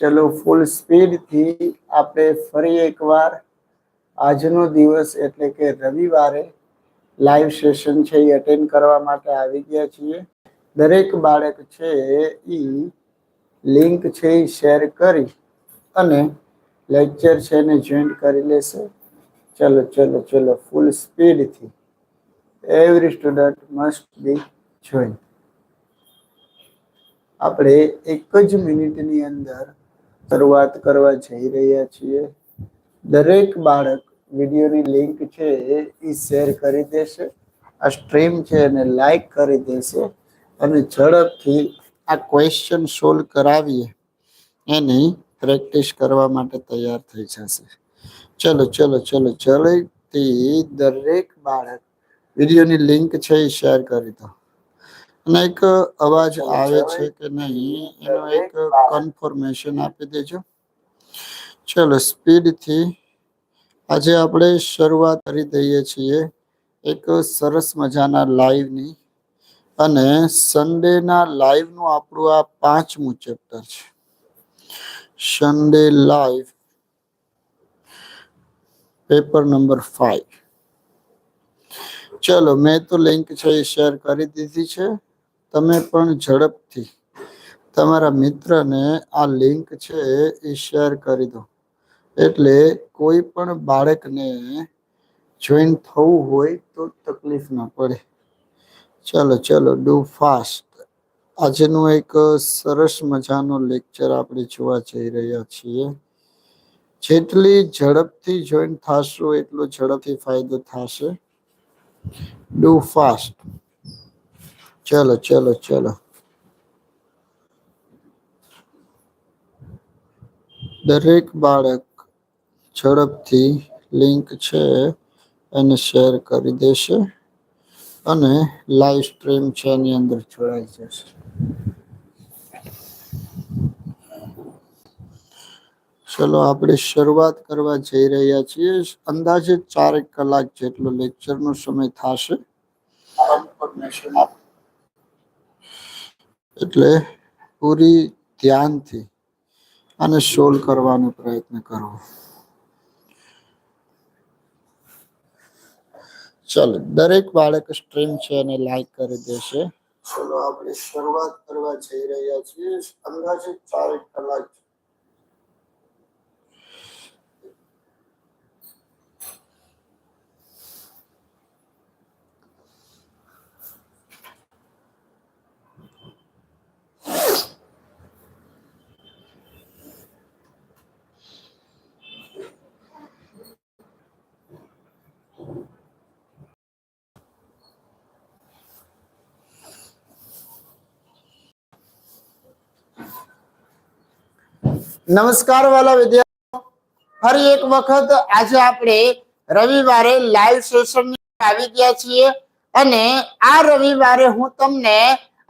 ચલો ફૂલ સ્પીડથી આપણે ફરી એકવાર આજનો દિવસ એટલે કે રવિવારે લાઈવ સેશન છે એ અટેન્ડ કરવા માટે આવી ગયા છીએ. દરેક બાળક છે એ લિંક છે એ શેર કરી અને લેક્ચર છે એને જોઈન્ટ કરી લેશે. ચલો ચલો ચલો full સ્પીડથી every student must be join આપણે એક જ મિનિટની અંદર શરૂઆત કરવા જઈ રહ્યા છીએ. દરેક બાળક વિડીયોની લિંક છે એ શેર કરી દેશે. આ સ્ટ્રીમ છે એને લાઈક કરી દેશે અને ઝડપથી આ ક્વેશ્ચન સોલ્વ કરાવીએ. એની પ્રેક્ટિસ કરવા માટે તૈયાર થઈ જશે. ચલો ચલો ચલો જલ્દીથી દરેક બાળક વિડીયોની લિંક છે એ શેર કરી દો. અને એક અવાજ આવે છે કે નહીં, એનો એક કન્ફર્મેશન આપી દેજો. ચલો, સ્પીડથી આજે આપણે શરૂઆત કરી દઈએ છીએ એક સરસ મજાના લાઈવની અને સન્ડેના લાઈવનું આપણું આ પાંચમું ચેપ્ટર છે. Sunday live paper number five ચલો, મેં તો લિંક છે એ શેર કરી દીધી છે. તમે પણ ઝડપથી તમારા મિત્રને આ લિંક છે એ શેર કરી દો. એટલે કોઈ પણ બાળકને જોઈન થવું હોય તો તકલીફ ના પડે. ચલો ચલો ડુ ફાસ્ટ આજનું એક સરસ મજાનો લેક્ચર આપણે જોવા જઈ રહ્યા છીએ. જેટલી ઝડપથી જોઈન થશો એટલો ઝડપથી ફાયદો થશે. ડુ ફાસ્ટ ચલો ચલો ચલો. દરેક બાળક ઝડપથી લિંક છે એને શેર કરી દેશે અને લાઈવ સ્ટ્રીમ છે એની અંદર જોડાઈ જશે. ચલો, આપણે શરૂઆત કરવા જઈ રહ્યા છીએ. અંદાજે ચારેક કલાક જેટલો લેક્ચરનો સમય થશે. એટલે પૂરી ધ્યાનથી આને સોલ્વ કરવાનો પ્રયત્ન કરો ચાલો, દરેક બાળક સ્ટ્રીમ છે અને લાઈક કરી દેશે. ચલો, આપણે શરૂઆત કરવા જઈ રહ્યા છીએ. અંદાજે ચાર કલાક નમસ્કાર વાલા વિદ્યાર્થીઓ. ફરી એક વખત આજે આપણે રવિવારે લાઈવ સેશન આવી ગયા છીએ અને આ રવિવારે હું તમને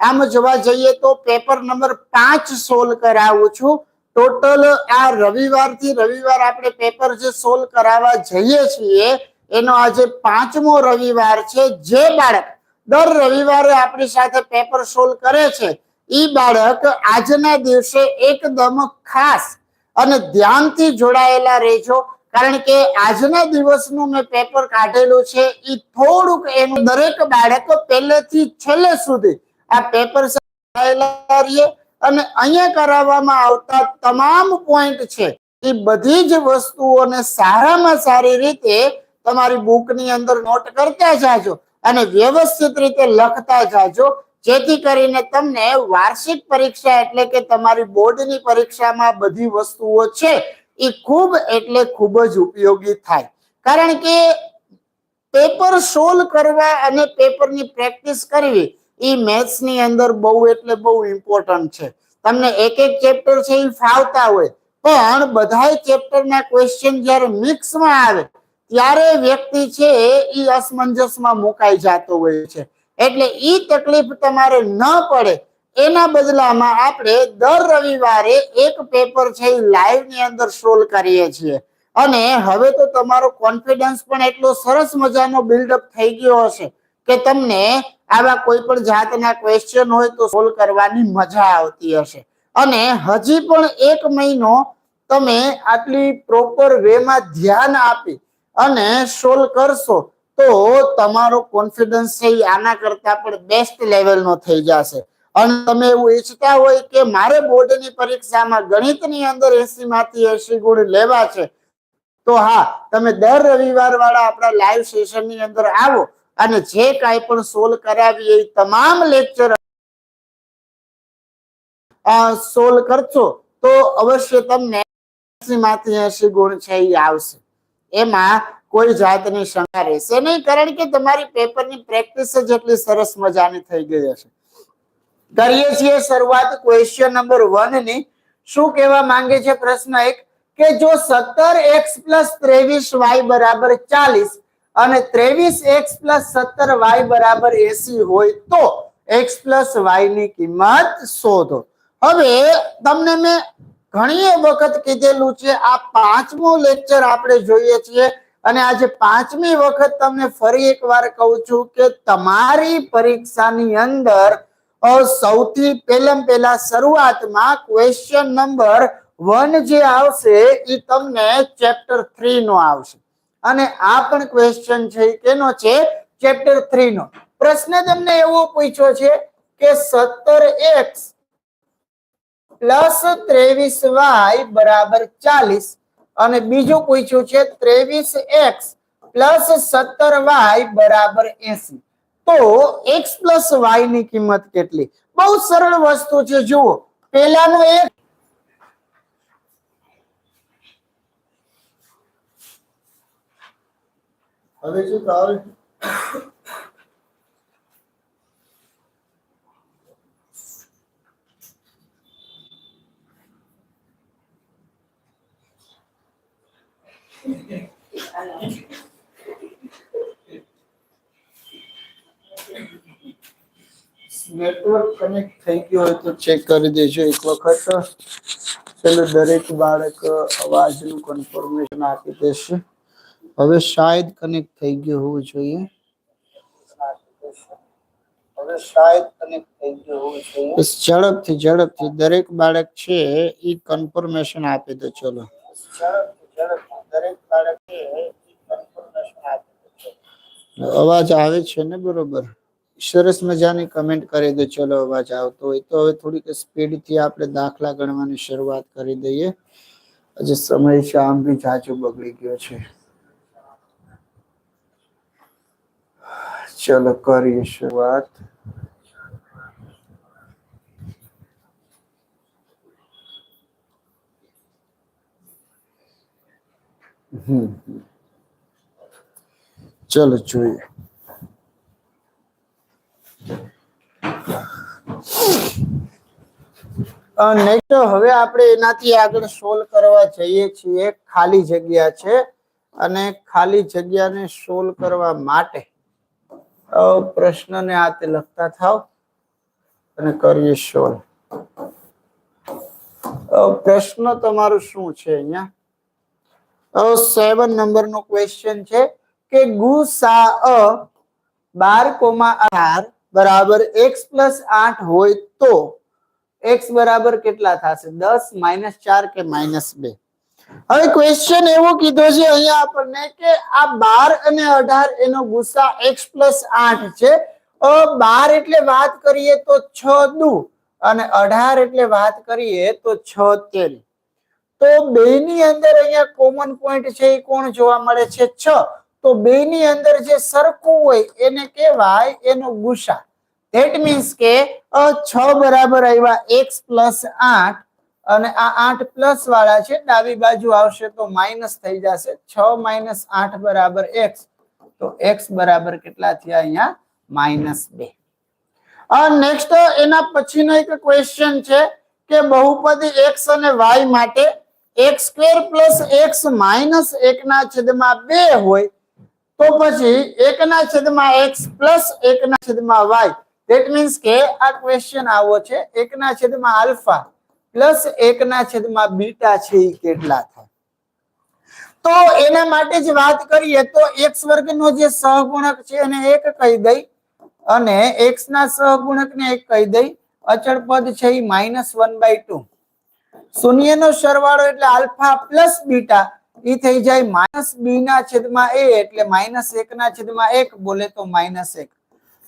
આમ જોવા જઈએ તો પેપર નંબર પાંચ સોલ્વ કરાવું છું. ટોટલ આ રવિવારથી રવિવાર આપણે પેપર જે સોલ્વ કરાવવા જઈએ છીએ, એનો આજે પાંચમો રવિવાર છે. જે બાળક દર રવિવારે આપણી સાથે પેપર સોલ્વ કરે છે ઈ બાળક આજના દિવસે એકદમ ખાસ અને ધ્યાનથી જોડાયેલા રહેજો. કારણ કે આજના દિવસનું મેં પેપર કાઢેલું છે એ થોડુંક એનું દરેક બાળક પહેલેથી છેલ્લે સુધી આ પેપર રહીએ અને અહીંયા કરાવવામાં આવતા તમામ પોઈન્ટ છે એ બધી જ વસ્તુઓને સારામાં સારી રીતે તમારી બુકની અંદર નોટ કરતા જાજો અને વ્યવસ્થિત રીતે લખતા જાજો. જેથી કરીને તમને વાર્ષિક પરીક્ષા એટલે કે તમારી બોર્ડની પરીક્ષામાં બધી વસ્તુઓ છે, એ ખૂબ એટલે ખૂબ જ ઉપયોગી થાય. કારણ કે પેપર સોલ્વ કરવા અને પેપરની પ્રેક્ટિસ કરવી, એ મેથ્સની અંદર બહુ એટલે બહુ ઇમ્પોર્ટન્ટ છે. તમને એક એક ચેપ્ટર છે એ ફાવતા હોય, પણ બધા ચેપ્ટરના ક્વેશ્ચન જ્યારે મિક્સમાં આવે, ત્યારે વ્યક્તિ છે એ અસમંજસમાં મુકાઈ જતો હોય છે. એટલે ઈ તકલીફ તમારે ન પડે. એના બદલામાં આપણે દર રવિવારે એક પેપર છે એ લાઈવની અંદર સોલ્વ કરીએ છીએ. અને હવે તો તમારો કોન્ફિડન્સ પણ એટલો સરસ મજાનો બિલ્ડઅપ થઈ ગયો હશે કે તમને આવા કોઈ પણ જાતના ક્વેશ્ચન હોય તો સોલ્વ કરવાની મજા આવતી હશે. અને હજી પણ એક મહિનો તમે આટલી પ્રોપર વેમાં ધ્યાન આપી અને સોલ્વ કરશો તો તમારો કોન્ફિડન્સ છે આના કરતા પણ બેસ્ટ લેવલનો થઈ જશે. અને તમે એવું ઈચ્છતા હોય કે મારે બોર્ડની પરીક્ષામાં ગણિતની અંદર એસી માંથી એસી ગુણ લેવા છે, તો હા, તમે દર રવિવાર વાળા આપણા લાઈવ સેશનની અંદર આવો અને જે કાંઈ પણ સોલ્વ કરાવીએ એ તમામ લેક્ચર સોલ્વ કરશો, તો અવશ્ય તમને એસી માંથી એસી ગુણ છે એ આવશે. એમાં કોઈ જાતની શંકા રહેશે નહીં, કારણ કે તમારી પેપરની પ્રેક્ટિસ જ એટલી સરસ મજાની થઈ ગઈ હશે. કરીએ છીએ શરૂઆત ક્વેશ્ચન નંબર વનની. શું કહેવા માંગે છે પ્રશ્ન એક? કે જો સત્તર એક્સ પ્લસ ત્રેવીસ વાય બરાબર ચાલીસ અને ત્રેવીસ એક્સ પ્લસ સત્તર વાય બરાબર એસી હોય તો એક્સ પ્લસ વાયની કિંમત શોધો. હવે તમને મેં ઘણી વખત કીધેલું છે, આ પાંચમું લેક્ચર આપણે જોઈએ છીએ. અને આજે પાંચમી વખત તમને ફરી એકવાર કહું છું કે તમારી પરીક્ષાની અંદર સૌથી પહેલા પહેલા શરૂઆતમાં ક્વેશ્ચન નંબર વન જે આવશે એ તમને ચેપ્ટર થ્રી નો આવશે. અને આ પણ ક્વેશ્ચન છે કેનો છે? ચેપ્ટર થ્રી નો. પ્રશ્ન તમને એવો પૂછ્યો છે કે સત્તર એક્સ પ્લસ ત્રેવીસ વાય બરાબર ચાલીસ અને બીજું પૂછ્યું છે, ત્રેવીસ એક્સ પ્લસ સત્તર વાય બરાબર એસી. તો એક્સ પ્લસ વાયની કિંમત કેટલી? બહુ સરળ વસ્તુ છે, જુઓ. પેલાનું એક હવે શું નેટવર્ક કનેક્ટ થઈ ગયું હોય તો ચેક કરી દેજો એક વખત. ચલો દરેક બાળક અવાજનું કન્ફર્મેશન આપી દેશે. હવે શાયદ કનેક્ટ થઈ ગયું હોવું જોઈએ. હવે શાયદ કનેક્ટ થઈ ગયું ઝડપથી ઝડપથી દરેક બાળક છે એ કન્ફર્મેશન આપી દે, ચલો. ઝડપથી ઝડપથી. અવાજ આવે છે ને બરોબર? સરસ મજાની કમેન્ટ કરી દો. ચલો અવાજ આવતો હોય તો હવે થોડીક સ્પીડથી આપણે દાખલા ગણવાની શરૂઆત કરી દઈએ. આજે સમય છે, આમ બી જાજો બગડી ગયો છે. ચલો કરીએ શરૂઆત. ચલો જોઈએ. નેક્સ્ટ હવે આપણે એનાથી આગળ સોલ્વ કરવા જઈએ છીએ. ખાલી જગ્યા છે અને ખાલી જગ્યાને સોલ્વ કરવા માટે પ્રશ્નને આ લખતા થાવ અને કરીએ સોલ્વ પ્રશ્ન તમારું શું છે અહીંયા? સેવન નંબરનો ક્વેશ્ચન છે કે ગુસા બાર કોમા અઢાર બરાબર એક્સ પ્લસ આઠ હોય તો એક્સ બરાબર કેટલા થશે? દસ, માઇનસ ચાર કે માઇનસ બે? હવે ક્વેશ્ચન એવો કીધો છે અહીંયા આપણને કે આ બાર અને અઢાર એનો ગુસા એક્સ પ્લસ આઠ છે. અ, બાર એટલે વાત કરીએ તો છ દુ અને અઢાર એટલે વાત કરીએ તો છ તેરી. તો બે ની અંદર અહીંયા કોમન પોઈન્ટ છે એ કોણ જોવા મળે છે? છ. તો બે ની અંદર જે સરખું હોય એને કહેવાય એનો ગુસા. ધેટ મીન્સ કે છ બરાબર આવ્યા એક્સ પ્લસ આઠ અને આ આઠ પ્લસ વાળા છે, ડાબી બાજુ આવશે તો માઇનસ થઈ જશે. છ માઇનસ આઠ બરાબર એક્સ. તો એક્સ બરાબર કેટલા થયા અહીંયા? માઇનસ બે. નેક્સ્ટ એના પછીનો એક ક્વેશ્ચન છે કે બહુપદી એક્સ અને વાય માટે X square plus X minus એકના છેદમાં બે હોય, તો પછી એકના છેદમાં એક્સ પ્લસ એકના છેદમાં વાય ધેટ મીન્સ કે આ ક્વેશ્ચન આવો છે, એકના છેદમાં આલ્ફા પ્લસ એકના છેદમાં બીટા છે એ કેટલા થાય? તો એના માટે જ વાત કરીએ તો એક્સ વર્ગનો જે સહગુણક છે એને એક કહી દઈ અને એક્સ ના સહગુણકને એક કહી દઈ. અચળ પદ છે એ માઇનસ વન બાય ટુ શૂન્યનો સરવાળો એટલે આલ્ફા પ્લસ બીટા. એ થઈ જાય માઇનસ બી ના છેદમાં એ એટલે માઇનસ એક ના છેદમાં એક, બોલે તો માઇનસ એક.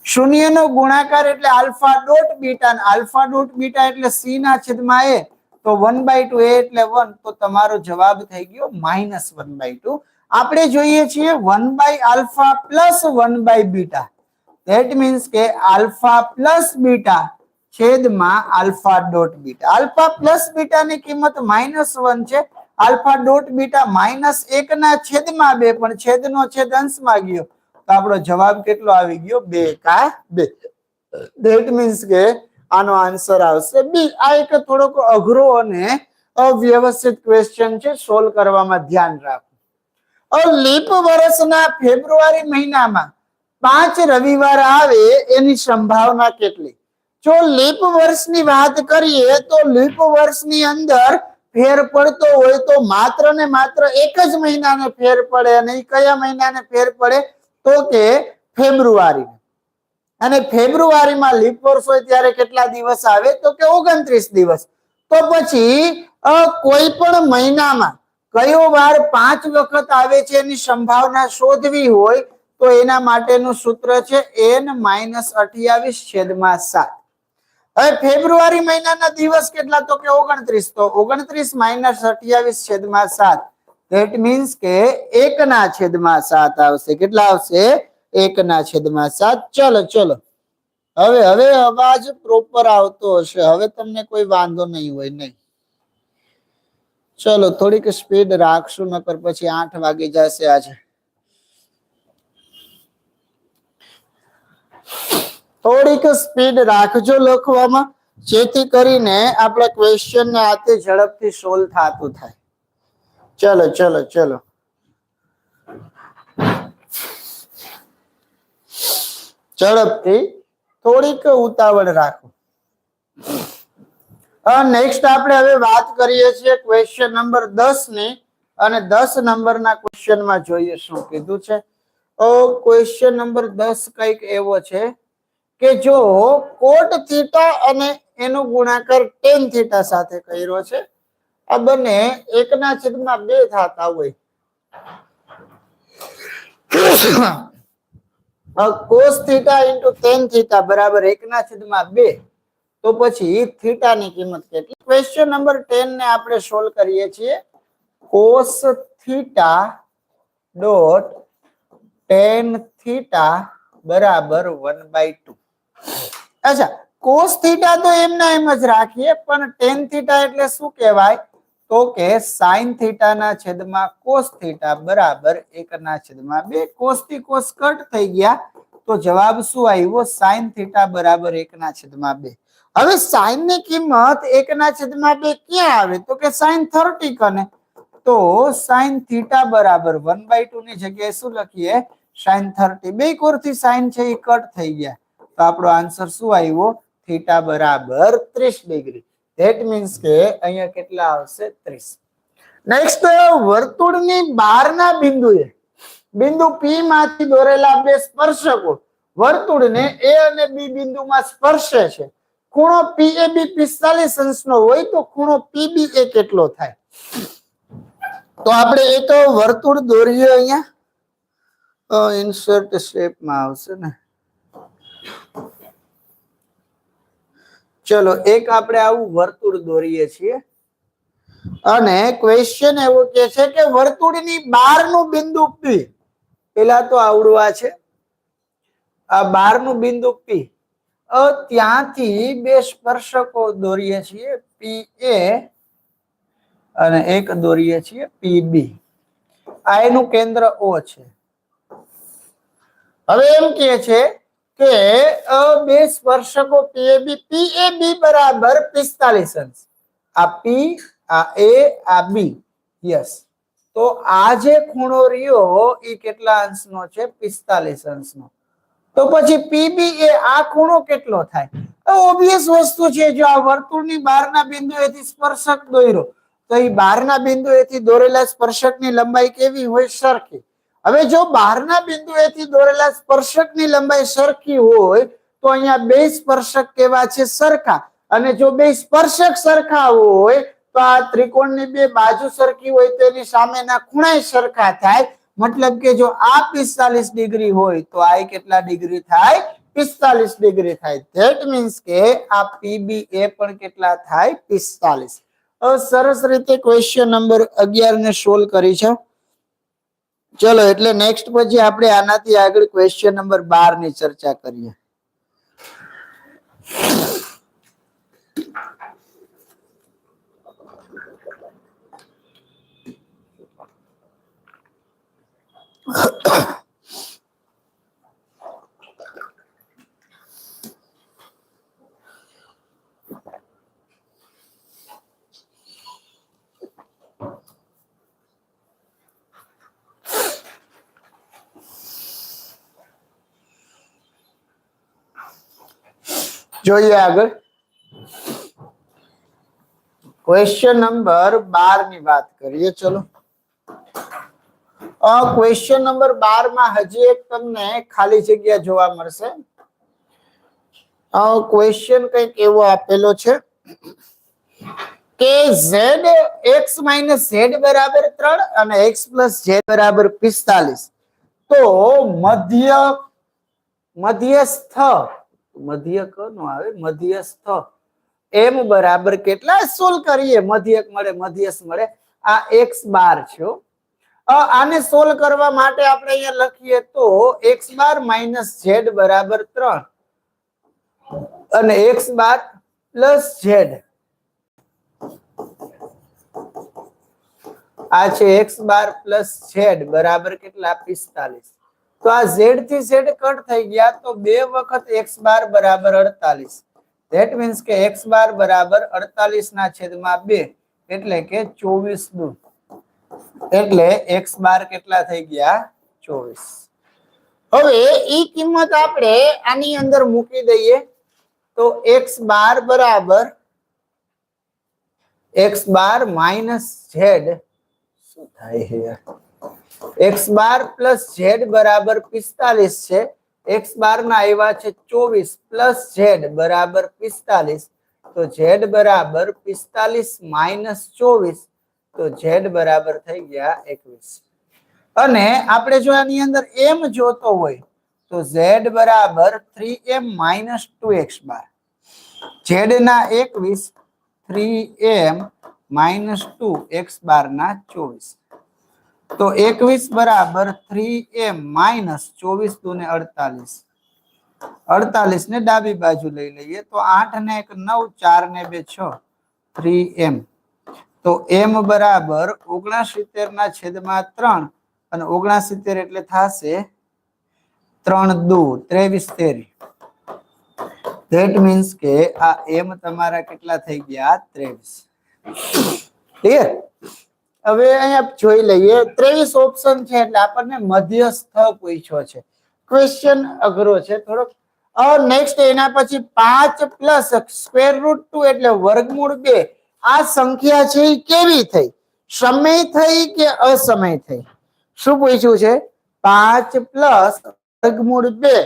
શૂન્યનો ગુણાકાર એટલે alpha dot beta alpha dot beta એટલે સી ના છેદમાં એ, તો વન બાય ટુ એ એટલે વન, તો તમારો જવાબ થઈ ગયો માઇનસ વન બાય ટુ. આપણે જોઈએ છીએ one by alpha plus one by beta. That means કે આલ્ફા પ્લસ બીટા છેદમાં alpha dot beta. Alpha plus beta ની કિંમત માઇનસ વન છે. આલ્ફા ડોટ બીટા માઇનસ એક ના છેદમાં બે, પણ છેદનો છેદ અંશમાં ગયો. તો આપણો જવાબ કેટલો આવી ગયો? બે કા બે. દેટ મીન્સ કે આનો આન્સર આવશે બી આ એક થોડોક અઘરો અને અવ્યવસ્થિત ક્વેશ્ચન છે. સોલ્વ કરવામાં ધ્યાન રાખો. અ લીપ વર્ષના ફેબ્રુઆરી મહિનામાં પાંચ રવિવાર આવે એની સંભાવના કેટલી? જો લીપ વર્ષની વાત કરીએ તો લીપ વર્ષની અંદર ફેર પડતો હોય તો માત્ર ને માત્ર એક જ મહિનાને ફેર પડે અને ઈ કયા મહિનાને ફેર પડે? તો કે ફેબ્રુઆરી અને ફેબ્રુઆરીમાં લીપ વર્ષ હોય ત્યારે કેટલા દિવસ આવે? તો કે ઓગણત્રીસ દિવસ. તો પછી કોઈ પણ મહિનામાં કયો વાર પાંચ વખત આવે છે એની સંભાવના શોધવી હોય તો એના માટેનું સૂત્ર છે એન માઇનસ અઠ્યાવીસ છેદમાં સાત. હવે ફેબ્રુઆરી મહિનાના દિવસ કેટલા? તો કે ઓગણત્રીસ. તો ઓગણત્રીસ માઇનસ અઠ્યાવીસ છેદમાં સાત. ધેટ મીન્સ કે એક ના છેદમાં સાત આવશે. કેટલા આવશે? એક ના છેદમાં સાત. ચલો ચલો. હવે હવે અવાજ પ્રોપર આવતો હશે. હવે તમને કોઈ વાંધો નહીં હોય, નહીં. ચલો, થોડીક સ્પીડ રાખશું, નકર પછી આઠ વાગી જશે આજે. થોડીક સ્પીડ રાખજો લખવામાં, જેથી કરીને આપણા ક્વેશ્ચન ને આતે ઝડપથી સોલ્વ થતું થાય. ચલો ચલો ચલો. ઝડપથી થોડીક ઉતાવળ રાખો. નેક્સ્ટ આપણે હવે વાત કરીએ છીએ ક્વેશ્ચન નંબર દસની, અને દસ નંબરના ક્વેશ્ચનમાં જોઈએ શું કીધું છે. ક્વેશ્ચન નંબર દસ કંઈક એવો છે. કે જો કોટ થીટા અને એનો ગુણાકાર ટેન થીટા સાથે કર્યો છે, આ બંને એકના છેદમાં બે થતા હોય. Cos theta into tan theta બરાબર એકના છેદમાં બે, તો પછી થીટા ની કિંમત કેટલી? ક્વેશ્ચન નંબર ટેન ને આપણે સોલ્વ કરીએ છીએ. Cos theta dot tan theta બરાબર વન બાય ટુ અચ્છા કોસ થીટા તો એમના એમ જ રાખીએ, પણ ટેન થીટા એટલે શું કહેવાય? તો કે સાઇન થીટા ના છેદમાં કોસ થીટા બરાબર એક ના છેદમાં બે. કોસથી કોસ કટ થઈ ગયા, તો જવાબ શું આવ્યો? સાઇન થીટા બરાબર એક ના છેદમાં બે. હવે સાઇનની કિંમત એક ના છેદમાં બે ક્યાં આવે? તો કે સાઇન થર્ટી કને. તો સાઇન થીટા બરાબર વન બાય ટુ ની જગ્યાએ શું લખીએ? સાઇન થર્ટી બે કોરથી સાઇન છે એ કટ થઈ ગયા. તો આપણો આન્સર શું આવ્યો? થીટા બરાબર ત્રીસ ડિગ્રી. ધેટ મીન્સ કે અહીંયા કેટલા આવશે? ત્રીસ. નેક્સ્ટ વર્તુળની બહારના બિંદુએ, બિંદુ પી માંથી દોરેલા બે સ્પર્શકો, વર્તુળને એ અને બી બિંદુમાં સ્પર્શે છે. ખૂણો પી એ બી પિસ્તાલીસ અંશનો હોય તો ખૂણો પીબી એ કેટલો થાય? તો આપણે એક વર્તુળ દોરીએ અહીંયા. ઇન્સર્ટ શેપમાં આવશે ને. ચલો, એક આપણે આવું વર્તુળ દોરીએ છીએ. અને ક્વેશ્ચન એવો કે છે કે વર્તુળની બહારનું બિંદુ પી પેલા તો આવડવા છે. આ બહારનું બિંદુ પી ત્યાંથી બે સ્પર્શકો દોરીએ છીએ. પી એ અને એક દોરીએ છીએ પી બી આ એનું કેન્દ્ર ઓ છે. હવે એમ કે છે કે બે સ્પર્શકો પીએબી પીએબી બરાબર પિસ્તાલીસ અંશ. આ પી આ એ આ બી યસ તો આ જે ખૂણો રહ્યો એ કેટલા અંશનો છે? પિસ્તાલીસ અંશનો. તો પછી પીબી એ આ ખૂણો કેટલો થાય? ઓબ્વિયસ વસ્તુ છે, જો આ વર્તુળની બહારના બિંદુએથી સ્પર્શક દોર્યો, તો એ બહારના બિંદુએથી દોરેલા સ્પર્શકની લંબાઈ કેવી હોય? સરખી. હવે જો બહારના બિંદુએથી દોરેલા સ્પર્શકની લંબાઈ સરખી હોય, તો અહીંયા બે સ્પર્શક કેવા છે? સરખા. અને જો બે સ્પર્શક સરખા હોય, તો આ ત્રિકોણની બે બાજુ સરખી હોય, તો એની સામેના ખૂણા સરખા થાય. મતલબ કે જો આ પિસ્તાલીસ ડિગ્રી હોય, તો આ કેટલા ડિગ્રી થાય? પિસ્તાલીસ ડિગ્રી થાય. ધેટ મીન્સ કે આ પીબી એ પણ કેટલા થાય? પિસ્તાલીસ. સરસ રીતે ક્વેશ્ચન નંબર અગિયાર ને સોલ્વ કરી છે ચલો એટલે નેક્સ્ટ પછી આપણે આનાથી આગળ ક્વેશ્ચન નંબર બારની ચર્ચા કરીએ. જોઈએ આગળ. ક્વેશ્ચન નંબર બારની વાત કરીએ, ચલો. ક્વેશ્ચન નંબર બારમાં હજી એક તમને ખાલી જગ્યા જોવા મળશે. ક્વેશ્ચન કંઈક એવો આપેલો છે કે ઝેડ એક્સ માઇનસ ઝેડ બરાબર ત્રણ અને એક્સ પ્લસ ઝેડ બરાબર પિસ્તાલીસ. તો મધ્ય, મધ્યસ્થ મધ્યક નો આવે, મધ્યસ્થ. એમ બરાબર કેટલા સોલ્વ કરીએ? મધ્યક મળે, મધ્યસ્થ મળે. આ એક્સ બાર છે આને સોલ્વ કરવા માટે આપણે અહીંયા લખીએ તો એક્સ બાર માઇનસ ઝેડ બરાબર ત્રણ. અને એક્સ બાર પ્લસ ઝેડ આ છે એક્સ બાર પ્લસ ઝેડ બરાબર કેટલા? પિસ્તાલીસ. તો આ ઝેડથી ઝેડ કટ થઈ ગયા તો બે વખત એક્સ બાર બરાબર અડતાલીસ. ધેટ મીન્સ કે એક્સ બાર બરાબર અડતાલીસ ના છેદમાં બે એટલે કે ચોવીસ દૂર એટલે એક્સ બાર કેટલા થઈ ગયા? ચોવીસ. હવે એ કિંમત આપણે આની અંદર મૂકી દઈએ. તો એક્સ બાર બરાબર એક્સ બાર માઇનસ ઝેડ શું થાય એક્સ બાર પ્લસ ઝેડ બરાબર પિસ્તાલીસ છે. એક્સ બાર ના આવ્યા છે ચોવીસ પ્લસ ઝેડ બરાબર પિસ્તાલીસ. તો ઝેડ બરાબર પિસ્તાલીસ માઇનસ ચોવીસ. તો ઝેડ બરાબર થઈ ગયા એકવીસ. અને આપણે જો આની અંદર એમ જોતો હોય, તો ઝેડ બરાબર three M minus two X bar Z ના એકવીસ three M minus two X bar ના ચોવીસ. તો એકવીસ બરાબર થ્રી એમ માઇનસ ચોવીસ દુ ને અડતાલીસ. અડતાલીસ ને ડાબી બાજુ લઈ લઈએ તો આઠ ને એક નવ ચાર ને બે છ થ્રી એમ તો એમ બરાબર ઓગણસિત્તેર ના છેદમાં ત્રણ અને ઓગણસિત્તેર એટલે થશે ત્રણ દુ, ત્રેવીસ તેરી. ધેટ મીન્સ કે આ એમ તમારા કેટલા થઈ ગયા? ત્રેવીસ. ક્લિયર હવે અહીંયા જોઈ લઈએ, ત્રેવીસ ઓપ્શન છે એટલે આપણને મધ્યસ્થ પૂછ્યો છે. ક્વેશ્ચન અઘરો છે થોડોક. નેક્સ્ટ એના પછી પાંચ પ્લસ સ્ક્વેર રૂટ ટુ એટલે વર્ગમૂળ બે. આ સંખ્યા છે કેવી થઈ? સમય થઈ કે અસમય થઈ? શું પૂછ્યું છે? પાંચ પ્લસ વર્ગમૂળ બે.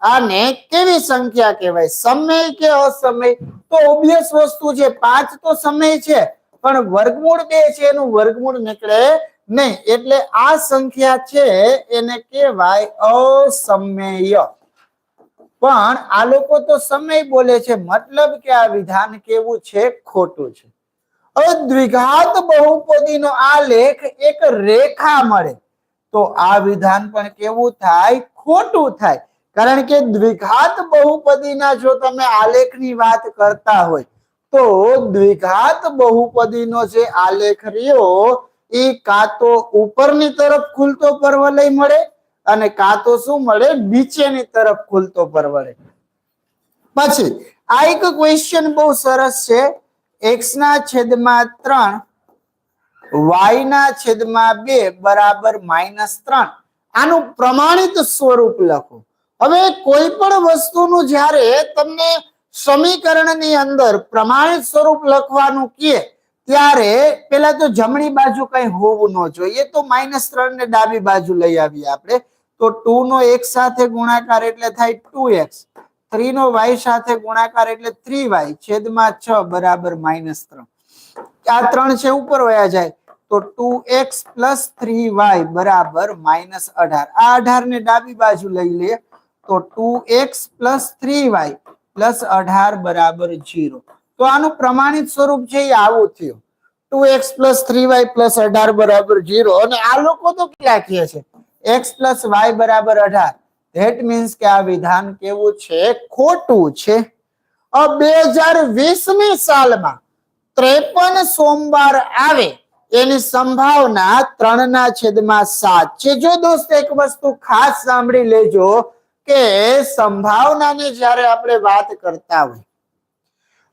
આને કેવી સંખ્યા કહેવાય? સમય કે અસમય? તો ઓબ્વિયસ વસ્તુ છે, પાંચ તો સમય છે. પણ વર્ગમૂળ બે છે, એનું વર્ગમૂળ નીકળે નહીં. એટલે આ સંખ્યા છે, એને કહેવાય અસમય. પણ આ લોકો તો સમય બોલે છે, મતલબ કે આ વિધાન કેવું છે? ખોટું છે. હવે દ્વિઘાત બહુપદીનો આલેખ એક રેખા મળે. તો આ વિધાન પણ કેવું થાય? ખોટું થાય. કારણ કે દ્વિઘાત બહુપદીના જો તમે આલેખની વાત કરતા હોય તો દ્વિઘાત બહુપદીનો જે આલેખ રહ્યો, એ કાં તો ઉપરની તરફ ખુલતો પરવલય મળે અને કાં તો શું મળે? નીચેની તરફ ખુલતો પરવલય. પછી, આ એક ક્વેશ્ચન બહુ સરસ છે. એક્સ ના છેદમાં ત્રણ વાય ના છેદમાં બે બરાબર માઇનસ ત્રણ. આનું પ્રમાણિત સ્વરૂપ લખો. હવે કોઈ પણ વસ્તુનું જ્યારે તમને સમીકરણની અંદર પ્રમાણિત સ્વરૂપ લખવાનું કે ત્યારે પેલા તો જમણી બાજુ કઈ હોવું ન જોઈએ, તો માઇનસ ત્રણ ને ડાબી બાજુ લઈ આવીએ આપણે. તો ટુ નો એક સાથે ગુણાકાર એટલે થાય ટુ એક્સ. થ્રી નો વાય સાથે ગુણાકાર એટલે થ્રી વાય, છેદમાં છ બરાબર માઇનસ ત્રણ. આ ત્રણ છે ઉપર વયા જાય, તો two X plus three Y બરાબર માઇનસ અઢાર. આ અઢાર ને ડાબી બાજુ લઈ લે તો two X plus three Y plus અઢાર બરાબર જીરો. તો આનું પ્રમાણિત સ્વરૂપ છે એ આવું થયું. Two X plus three Y plus અઢાર બરાબર જીરો. અને આ લોકો તો કેટલા કહે છે? એક્સ પ્લસ વાય બરાબર અઢાર. ધેટ મીન્સ કે આ વિધાન કેવું છે? ખોટું છે. બે હજાર વીસમી સાલમાં ત્રેપન સોમવાર આવે એની સંભાવના ત્રણ ના છેદમાં સાત છે. જો દોસ્ત એક વસ્તુ ખાસ સાંભળી લેજો કે સંભાવનાની જ્યારે આપણે વાત કરતા હોય,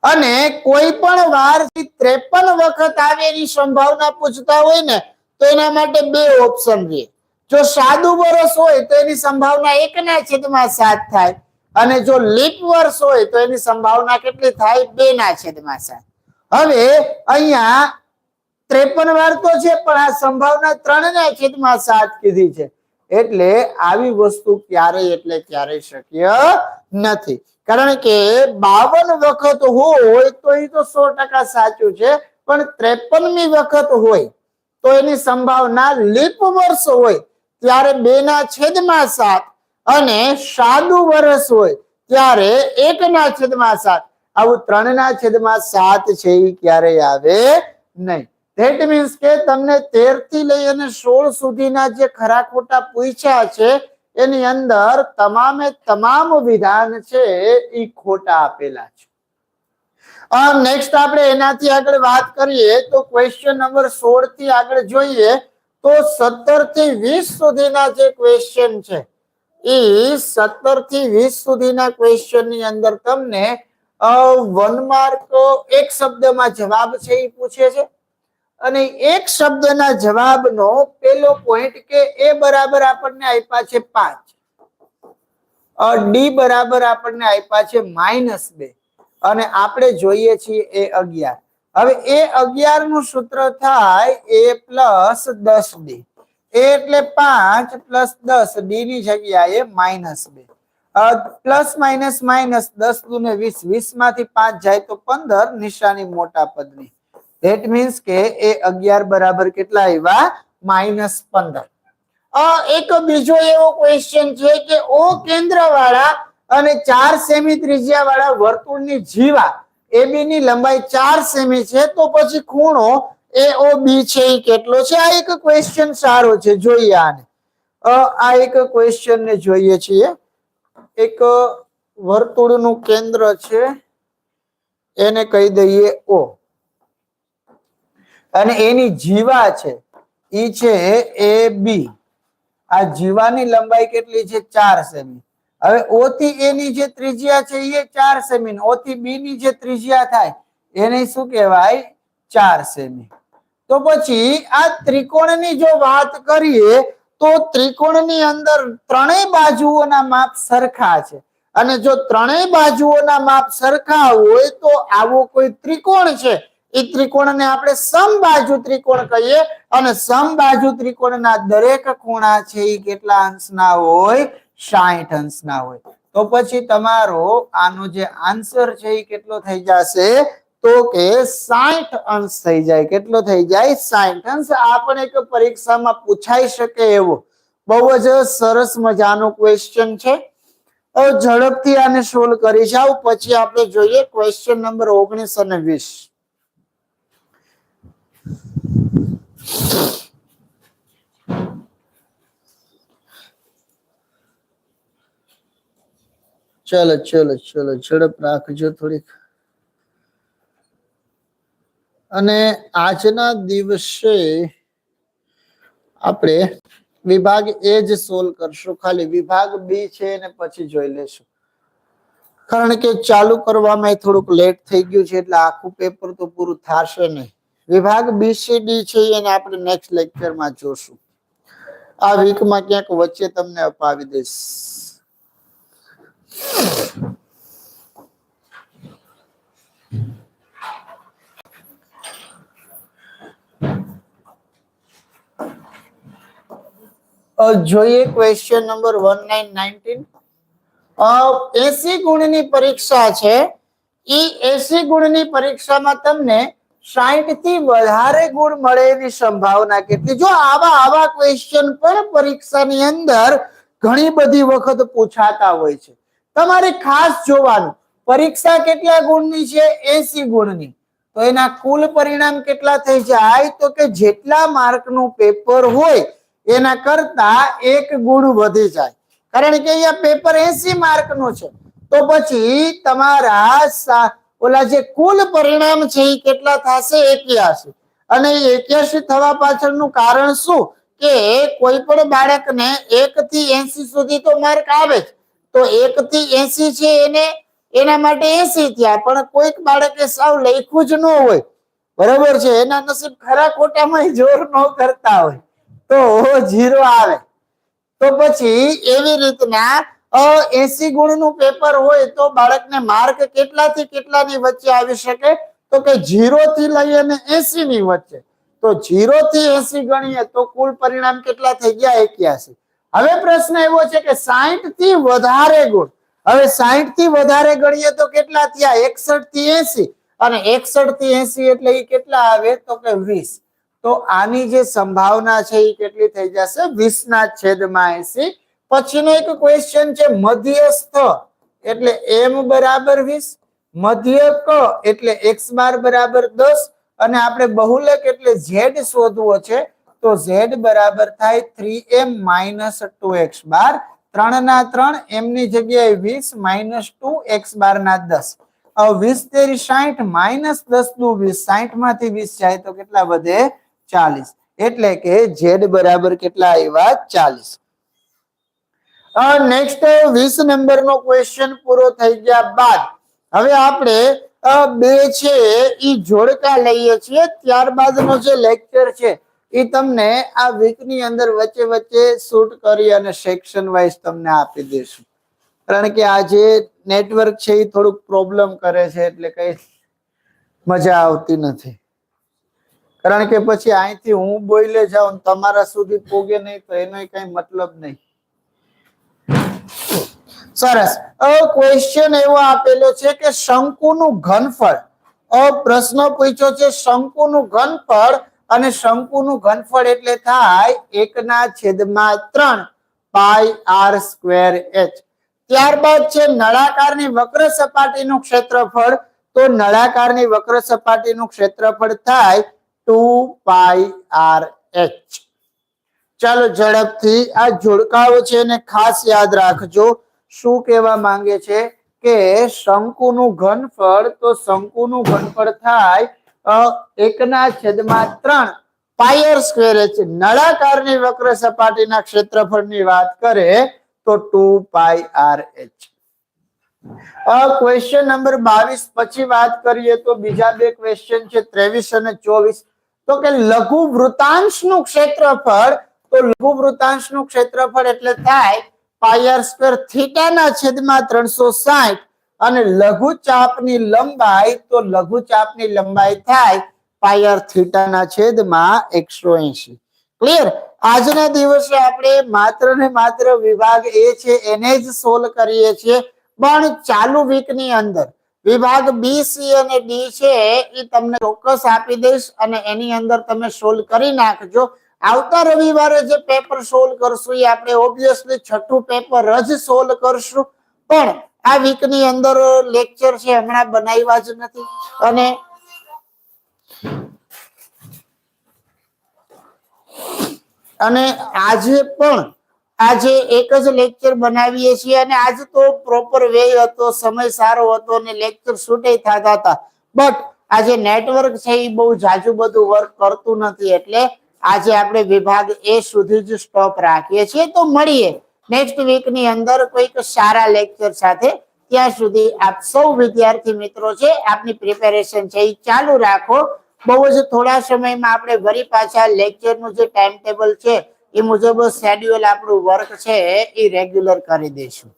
અને કોઈ પણ વાર ત્રેપન વખત આવે એની સંભાવના પૂછતા હોય ને, તો એના માટે બે ઓપ્શન રહે. જો સાદું વર્ષ હોય તો એની સંભાવના એકના છેદમાં સાત થાય, અને જો લીપ વર્ષ હોય તો એની સંભાવના કેટલી થાય? બે ના છેદમાં સાત. હવે અહીંયા ત્રેપન વાર તો છે, પણ આ સંભાવના ત્રણ ના છેદમાં સાત કીધી છે. એટલે આવી વસ્તુ ક્યારેય એટલે ક્યારેય શક્ય નથી. કારણ કે બાવન વખત હોય તો એ તો સો ટકા સાચું છે, પણ ત્રેપનમી વખત હોય તો એની સંભાવના લીપ વર્ષ હોય, ત્યારે બે ના છેદમાં સાત અને સાદું વર્ષ હોય, ત્યારે એક ના છેદમાં સાત. આવું ત્રણ ના છેદમાં સાત છે એ ક્યારેય આવે નહીં. ધેટ મીન્સ કે તમને તેરથી લઈ અને સોળ સુધીના જે ખરા ખોટા પૂછ્યા છે, એની અંદર તમામે તમામ વિધાન છે એ ખોટા આપેલા છે. નેક્સ્ટ આપણે એનાથી આગળ વાત કરીએ તો ક્વેશ્ચન નંબર સોળથી આગળ જોઈએ તો સત્તરથી વીસ સુધીના જે ક્વેશ્ચન છે, એ સત્તરથી વીસ સુધીના ક્વેશ્ચનની અંદર તમને વન માર્ક એક શબ્દમાં જવાબ છે એ પૂછે છે. અને એક શબ્દના જવાબનો પેલો પોઈન્ટ કે એ બરાબર આપણને આપ્યા છે પાંચ. ડી બરાબર આપણને આપ્યા છે માઇનસ બે. અને આપણે જોઈએ છીએ એ અગિયાર. હવે એ અગિયારનું સૂત્ર થાય એ પ્લસ દસ ડી. એ એટલે પાંચ પ્લસ દસ ડી ની જગ્યાએ માઇનસ બે. પ્લસ માઇનસ માઇનસ દસ દુ ને વીસ. વીસમાંથી પાંચ જાય તો પંદર, નિશાની મોટા પદની. ધેટ મીન્સ કે એ અગિયાર બરાબર કેટલા આવ્યા? માઇનસ પંદર. એક બીજો એવો ક્વેશ્ચન છે કે ઓ કેન્દ્ર વાળા અને ચાર સેમી ત્રિજ્યા વાળા વર્તુળની જીવા એબી ની લંબાઈ ચાર સેમી છે, તો પછી ખૂણો એ ઓ બી છે એ કેટલો છે? આ એક ક્વેશ્ચન સારો છે, જોઈએ આને. આ એક ક્વેશ્ચન ને જોઈએ છીએ. એક વર્તુળનું કેન્દ્ર છે, એને કહી દઈએ ઓ. અને એની જીવા છે, ઈ છે એ બી. આ જીવાની લંબાઈ કેટલી છે? ચાર સેમી. હવે ઓ થી એ ની જે ત્રિજ્યા છે એ ચાર સેમી. ઓ થી બી ની જે ત્રિજ્યા થાય, એને શું કહેવાય? ચાર સેમી. તો પછી આ ત્રિકોણની જો વાત કરીએ, તો ત્રિકોણની અંદર ત્રણેય બાજુઓના માપ સરખા છે. અને જો ત્રણેય બાજુઓના માપ સરખા હોય, તો આવો કોઈ ત્રિકોણ છે એ ત્રિકોણને આપણે સમબાજુ ત્રિકોણ કહીએ અને સમબાજુ ત્રિકોણના દરેક ખૂણા છે એ કેટલા અંશના હોય? સાહીઠ અંશના હોય. તો પછી તમારો આનો જે આન્સર છે એ કેટલો થઈ જશે? તો કે સાઠ અંશ થઈ જાય. કેટલો થઈ જાય? સાઠ અંશ. આ પણ એક પરીક્ષામાં પૂછાઈ શકે એવો. બહુ જ સરસ મજાનો ક્વેશ્ચન છે. ઝડપથી આને સોલ્વ કરી જાવ પછી આપણે જોઈએ ક્વેશ્ચન નંબર ઓગણીસ અને વીસ. ચલો ચલો ચલો ઝડપ રાખજો થોડીક. અને આજના દિવસે આપણે વિભાગ એ જ સોલ્વ કરશું. ખાલી વિભાગ બી છે અને પછી જોઈ લેશું. કારણ કે ચાલુ કરવામાં થોડુંક લેટ થઈ ગયું છે, એટલે આખું પેપર તો પૂરું થશે નહીં. વિભાગ બીસીડી છે એને આપણે નેક્સ્ટ લેક્ચરમાં જોશું. આ વીકમાં ક્યાંક વચ્ચે તમને અપાવી દઈશ. જોઈએ question number one nine nineteen એસી ગુણની પરીક્ષા છે. એ એસી ગુણની પરીક્ષામાં તમને સાઠથી વધારે ગુણ મળે એની સંભાવના કેટલી? જો આવા આવા ક્વેશ્ચન પર પરીક્ષાની અંદર ઘણી બધી વખત પૂછાતા હોય છે. તમારે ખાસ જોવાનું. પરીક્ષા કેટલા ગુણની છે? એસી ગુણની. તો એના કુલ પરિણામ કેટલા થઈ જાય? તો કે જેટલા માર્કનું પેપર હોય, એના કરતા એક ગુણ વધી જાય. કારણ કે અહીંયા પેપર એસી માર્કનું છે. તો પછી તમારા ઓલા જે કુલ પરિણામ છે એ કેટલા થશે? એક્યાસી અને એક્યાસી થવા પાછળનું કારણ શું? કે કોઈ પણ બાળકને એક થી એસી સુધી તો માર્ક આવે જ. તો એક થી એસી છે એને, એના માટે એસી થયા. પણ કોઈક બાળકે સાવ લખ્યું જ ન હોય. બરોબર છે? એના નસીબ ખરા ખોટામાં જોર ન કરતા હોય. તો જીરો આવે. તો પછી એવી રીતના એસી ગુણનું પેપર હોય તો બાળકને માર્ક કેટલાથી કેટલાની વચ્ચે આવી શકે? તો કે જીરો થી લઈ અને એસી ની વચ્ચે. તો જીરો થી એસી ગણીએ તો કુલ પરિણામ કેટલા થઈ ગયા? એક્યાસી. હવે પ્રશ્ન એવો છે કે સાહીઠથી વધારે ગુણ. હવે સાહીઠથી વધારે ગણીએ તો કેટલા થયા? એકસઠથી એસી. અને એકસઠથી એસી એટલે એ કેટલા આવે? તો કે વીસ. તો આની જે સંભાવના છે એ કેટલી થઈ જશે? વીસ ના છેદમાં એસી. પછીનો એક ક્વેશ્ચન છે, મધ્યસ્થ. એટલે એમ બરાબર વીસ. મધ્ય ક એટલે એક્સ બાર બરાબર દસ. અને આપણે બહુલક એટલે ઝેડ શોધવો છે. તો ઝેડ બરાબર થાય three M minus two X bar. ત્રણ ના ત્રણ એમ ની જગ્યાએ વીસ માઇનસ ટુ એક્સ બાર ના દસ. વીસ તેરી સાઠ માઇનસ દસ દુ વીસ, સાઠમાંથી વીસ જાય તો કેટલા વધે ચાલીસ. એટલે કે ઝેડ બરાબર કેટલા આવ્યા ચાલીસ. નેક્સ્ટ વીસ નંબર નો ક્વેશ્ચન પૂરો થઈ ગયા બાદ. હવે આપણે બે છે એ જોડકા લઈએ છીએ. ત્યારબાદનો જે લેક્ચર છે એ તમને આ વીકની અંદર વચ્ચે વચ્ચે શૂટ કરી અને સેક્શન વાઇઝ તમને આપી દઈશું. કારણ કે આ જે નેટવર્ક છે એ થોડુંક પ્રોબ્લેમ કરે છે એટલે કઈ મજા આવતી નથી. કારણ કે પછી અહીંથી હું બોઈલે જાઉં તમારા સુધી પોગે નહીં તો એનો કઈ મતલબ નહીં. સરસ. ક્વેશ્ચન એવો આપેલો છે કે શંકુનું ઘનફળ. અ પ્રશ્ન પૂછ્યો છે શંકુનું ઘનફળ અને શંકુનું ઘનફળ એટલે થાય એકના છેદમાં ત્રણ પાઈ આર સ્ક્વેર એચ. ત્યારબાદ છે નળાકારની વક્ર સપાટીનું ક્ષેત્રફળ. તો નળાકારની વક્ર સપાટીનું ક્ષેત્રફળ થાય ટુ પાઈ આર એચ. ચાલો ઝડપથી આ જોડકાઓ છે એને ખાસ યાદ રાખજો. શું કહેવા માંગે છે કે શંકુનું ઘનફળ, તો શંકુનું ઘનફળ થાય એકના છેદમાં ત્રણ. પાયર સ્ક્વેર એચ નળાકારની વક્ર સપાટીના ક્ષેત્રફળની વાત કરે તો two pi R H question number બાવીસ. પછી વાત કરીએ તો બીજા બે ક્વેશ્ચન છે, ત્રેવીસ અને ચોવીસ. તો કે લઘુ વૃતાંશનું ક્ષેત્રફળ, તો લઘુ વૃતાંશનું ક્ષેત્રફળ એટલે થાય પાયર સ્ક્વેર થીટાના છેદમાં ત્રણસો સાઠ. અને લઘુ ચાપની લંબાઈ, તો લઘુ ચાપની લંબાઈ થાય પાયર થીટાના છેદમાં એકસો એસી ક્લિયર આજના દિવસે આપણે માત્ર ને માત્ર વિભાગ એ છે, એને જ સોલ્વ કરીએ છીએ. પણ ચાલુ વીકની અંદર, વિભાગ બી સી અને ડી છે, એ તમને ચોક્કસ આપી દઈશ અને એની અંદર તમે સોલ્વ કરી નાખજો. આવતા રવિવારે જે પેપર સોલ્વ કરશું, એ આપણે ઓબ્વિયસલી છઠ્ઠું પેપર જ સોલ્વ કરશું. પણ આ વીકની અંદર લેક્ચર છે, હમણાં બનાવ્યા જ નથી. અને અને આજે પણ આજે એક જ લેક્ચર બનાવીએ છીએ અને આજ તો પ્રોપર વે હતો, સમય સારો હતો અને લેક્ચર શૂટે થતા હતા. બટ આજે નેટવર્ક છે એ બહુ જાજુ બધું વર્ક કરતું નથી એટલે આજે આપણે વિભાગ એ સુધી જ સ્ટોપ રાખીએ છીએ. તો મળીએ. નેક્સ્ટ વીકની અંદર કોઈક સારા લેક્ચર સાથે ત્યાં સુધી આપ સૌ વિદ્યાર્થી મિત્રો છે, આપની પ્રિપેરેશન છે એ ચાલુ રાખો. બહુ જ થોડા સમયમાં આપણે વરી પાછા લેક્ચરનું જે ટાઈમ ટેબલ છે, એ મુજબ શેડ્યુલ આપણું વર્ક છે એ રેગ્યુલર કરી દઈશું.